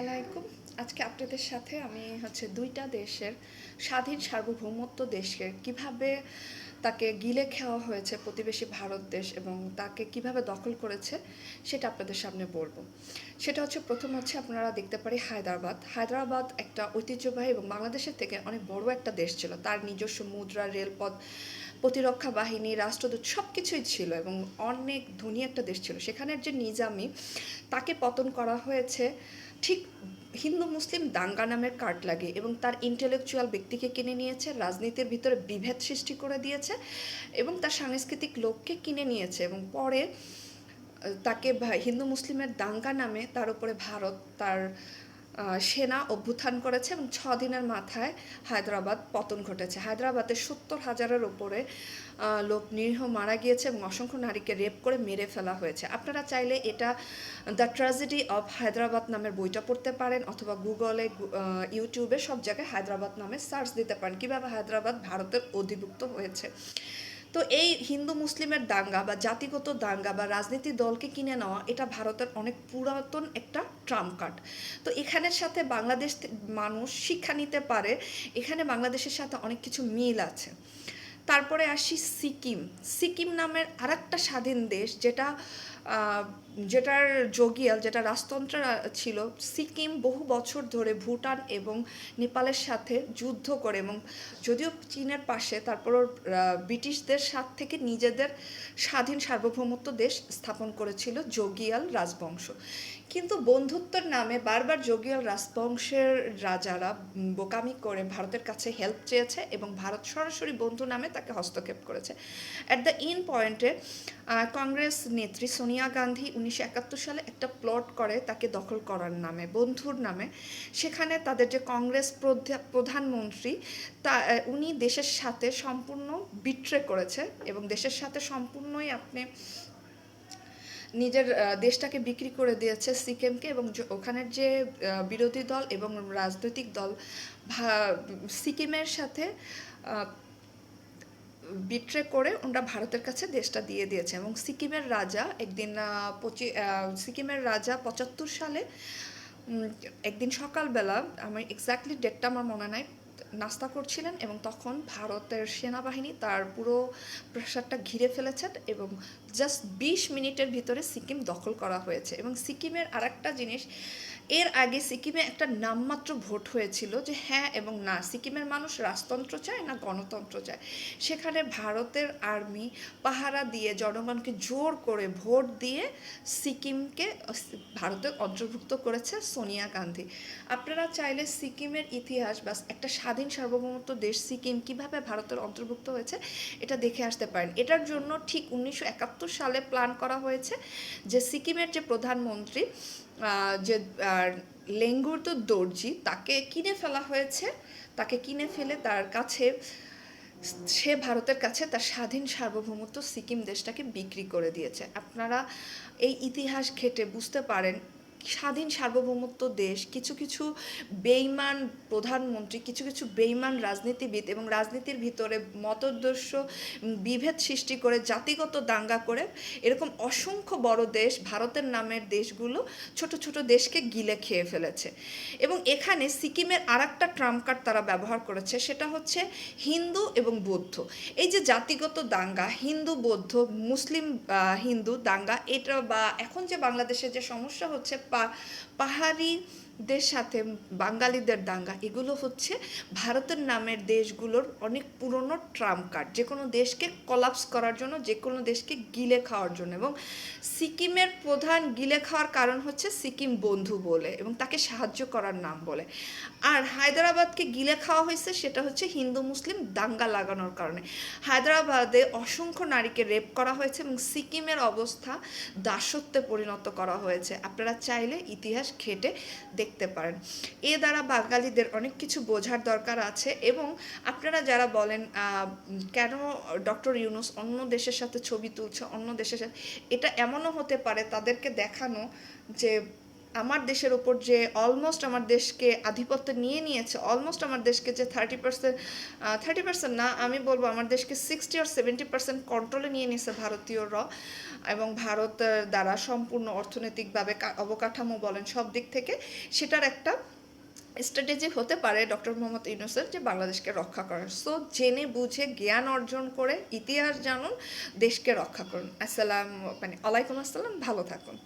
আলাইকুম। আজকে আপনাদের সাথে আমি হচ্ছে দুইটা দেশের স্বাধীন সার্বভৌমত্ব দেশকে কীভাবে তাকে গিলে খাওয়া হয়েছে প্রতিবেশী ভারত দেশ এবং তাকে কীভাবে দখল করেছে সেটা আপনাদের সামনে বলব। সেটা হচ্ছে প্রথম হচ্ছে আপনারা দেখতে পারি হায়দ্রাবাদ। হায়দ্রাবাদ একটা ঐতিহ্যবাহী এবং বাংলাদেশের থেকে অনেক বড় একটা দেশ ছিল। তার নিজস্ব মুদ্রা, রেলপথ, প্রতিরক্ষা বাহিনী, রাষ্ট্রদূত সব কিছুই ছিল এবং অনেক ধনী একটা দেশ ছিল। সেখানের যে নিজামি, তাকে পতন করা হয়েছে ঠিক হিন্দু মুসলিম দাঙ্গা নামের কার্ড লাগে এবং তার ইন্টেলেকচুয়াল ব্যক্তিকে কিনে নিয়েছে, রাজনীতির ভিতরে বিভেদ সৃষ্টি করে দিয়েছে এবং তার সাংস্কৃতিক লোককে কিনে নিয়েছে এবং পরে তাকে হিন্দু মুসলিমের দাঙ্গা নামে তার উপরে ভারত তার সেনা অভ্যুত্থান করেছে এবং ছ দিনের মাথায় হায়দ্রাবাদ পতন ঘটেছে। হায়দ্রাবাদে সত্তর হাজারের ওপরে লোক নিরীহ মারা গিয়েছে এবং অসংখ্য নারীকে রেপ করে মেরে ফেলা হয়েছে। আপনারা চাইলে এটা দ্য ট্র্যাজেডি অফ হায়দ্রাবাদ নামের বইটা পড়তে পারেন অথবা গুগলে ইউটিউবে সব জায়গায় হায়দ্রাবাদ নামে সার্চ দিতে পারেন। কীভাবে হায়দ্রাবাদ ভারতের অধিভুক্ত হয়েছে? তো এই হিন্দু মুসলিমের দাঙ্গা বা জাতিগত দাঙ্গা বা রাজনীতি দলকে কিনে নেওয়া, এটা ভারতের অনেক পুরাতন একটা ট্রাম কার্ড। তো এখানের সাথে বাংলাদেশ মানুষ শিক্ষা নিতে পারে, এখানে বাংলাদেশের সাথে অনেক কিছু মিল আছে। তারপরে আসি সিকিম। সিকিম নামের আরেকটা স্বাধীন দেশ যেটা যেটার যোগিয়াল, যেটা রাজতন্ত্র ছিল, সিকিম বহু বছর ধরে ভুটান এবং নেপালের সাথে যুদ্ধ করে এবং যদিও চীনের পাশে, তারপর ব্রিটিশদের সাথ থেকে নিজেদের স্বাধীন সার্বভৌমত্ব দেশ স্থাপন করেছিল যোগিয়াল রাজবংশ। কিন্তু বন্ধুত্বের নামে বারবার যোগিয়াল রাজবংশের রাজারা বোকামি করে ভারতের কাছে হেল্প চেয়েছে এবং ভারত সরাসরি বন্ধু নামে তাকে হস্তক্ষেপ করেছে। অ্যাট দ্য ইন পয়েন্টে কংগ্রেস নেত্রী সোনিয়া গান্ধী উনিশশো একাত্তর সালে একটা প্লট করে তাকে দখল করার নামে, বন্ধুর নামে। সেখানে তাদের যে কংগ্রেস প্রধা- প্রধানমন্ত্রী, তা উনি দেশের সাথে সম্পূর্ণ বিট্রে করেছে এবং দেশের সাথে সম্পূর্ণই আপনি নিজের দেশটাকে বিক্রি করে দিয়েছে সিকিমকে এবং ওখানের যে বিরোধী দল এবং রাজনৈতিক দল সিকিমের সাথে বিট্রে করে ওরা ভারতের কাছে দেশটা দিয়ে দিয়েছে এবং সিকিমের রাজা একদিন পঁচি সিকিমের রাজা পঁচাত্তর সালে একদিন সকালবেলা আমার এক্স্যাক্টলি ডেটটা আমার মনে নাই, নাস্তা করছিলেন এবং তখন ভারতের সেনাবাহিনী তার পুরো প্রাসাদটা ঘিরে ফেলেছেন এবং জাস্ট বিশ মিনিটের ভিতরে সিকিম দখল করা হয়েছে এবং সিকিমের আরেকটা জিনিস এর আগে সিকিমে একটা নামমাত্র ভোট হয়েছিল যে হ্যাঁ এবং না, সিকিমের মানুষ রাজতন্ত্র চায় না গণতন্ত্র চায়? সেখানে ভারতের আর্মি পাহারা দিয়ে, জনগণকে জোর করে ভোট দিয়ে সিকিমকে, ভারতে অন্তর্ভুক্ত করেছে সোনিয়া গান্ধী। আপনারা চাইলে সিকিমের ইতিহাস বা একটা স্বাধীন সার্বভৌমত্ব দেশ সিকিম কীভাবে ভারতের অন্তর্ভুক্ত হয়েছে, এটা দেখে আসতে পারেন। এটার জন্য ঠিক উনিশশো একাত্তর সালে প্ল্যান করা হয়েছে যে সিকিমের যে প্রধানমন্ত্রী আহ, লেঙ্গুর তো দর্জি তাকে কিনে ফেলা হয়েছে। তাকে কিনে ফেলে তার কাছে সে ভারতের কাছে তার স্বাধীন সার্বভৌমত্ব সিকিম দেশটাকে বিক্রি করে দিয়েছে। আপনারা এই ইতিহাস ঘেটে বুঝতে পারেন স্বাধীন সার্বভৌমত্ব দেশ, কিছু কিছু বেইমান প্রধানমন্ত্রী, কিছু কিছু বেইমান রাজনীতিবিদ এবং রাজনীতির ভিতরে মতদর্শ বিভেদ সৃষ্টি করে, জাতিগত দাঙ্গা করে এরকম অসংখ্য বড় দেশ ভারতের নামের দেশগুলো ছোট ছোট দেশকে গিলে খেয়ে ফেলেছে। এবং এখানে সিকিমের আর একটা ট্রাম্প কার্ড তারা ব্যবহার করেছে, সেটা হচ্ছে হিন্দু এবং বৌদ্ধ। এই যে জাতিগত দাঙ্গা, হিন্দু, বৌদ্ধ, মুসলিম হিন্দু দাঙ্গা, এটা বা এখন যে বাংলাদেশে যে সমস্যা হচ্ছে पहाड़ी পাহাড়িদের সাথে বাঙালিদের দাঙ্গা, এগুলো হচ্ছে ভারতের নামের দেশগুলোর অনেক পুরনো ট্রাম্প কার্ড। যে কোনো দেশকে কলাপস করার জন্য যে কোনো দেশকে গিলে খাওয়ার জন্য। এবং সিকিমের প্রধান গিলে খাওয়ার কারণ হচ্ছে সিকিম বন্ধু বলে এবং তাকে সাহায্য করার নাম বলে। আর হায়দ্রাবাদকে গিলে খাওয়া হয়েছে, সেটা হচ্ছে হিন্দু, মুসলিম দাঙ্গা লাগানোর কারণে। হায়দ্রাবাদে অসংখ্য নারীকে রেপ করা হয়েছে এবং সিকিমের অবস্থা দাসত্বে পরিণত করা হয়েছে। আপনারা চাইলে ইতিহাস ঘেটে দেখতে পারেন। এ দ্বারা বাঙালিদের অনেক কিছু বোঝার দরকার আছে এবং আপনারা যারা বলেন কেন ডক্টর ইউনুস অন্য দেশের সাথে ছবি তুলছে, অন্য দেশের সাথে, এটা এমনও হতে পারে তাদেরকে দেখানো যে আমার দেশের উপর যে অলমোস্ট আমার দেশকে আধিপত্য নিয়ে নিয়েছে অলমোস্ট আমার দেশকে যে থার্টি পার্সেন্ট থার্টি পার্সেন্ট না, আমি বলব আমার দেশকে সিক্সটি আর সেভেন্টি পার্সেন্ট কন্ট্রোলে নিয়ে নিয়েছে ভারতীয়রা এবং ভারতের দ্বারা সম্পূর্ণ অর্থনৈতিকভাবে অবকাঠামো বলেন সব দিক থেকে, সেটার একটা স্ট্র্যাটেজি হতে পারে ডক্টর মোহাম্মদ ইউনুসের যে বাংলাদেশকে রক্ষা করার। সো জেনে বুঝে জ্ঞান অর্জন করে ইতিহাস জানুন, দেশকে রক্ষা করুন। আসসালাম মানে আলাইকুম আসসালাম, ভালো থাকুন।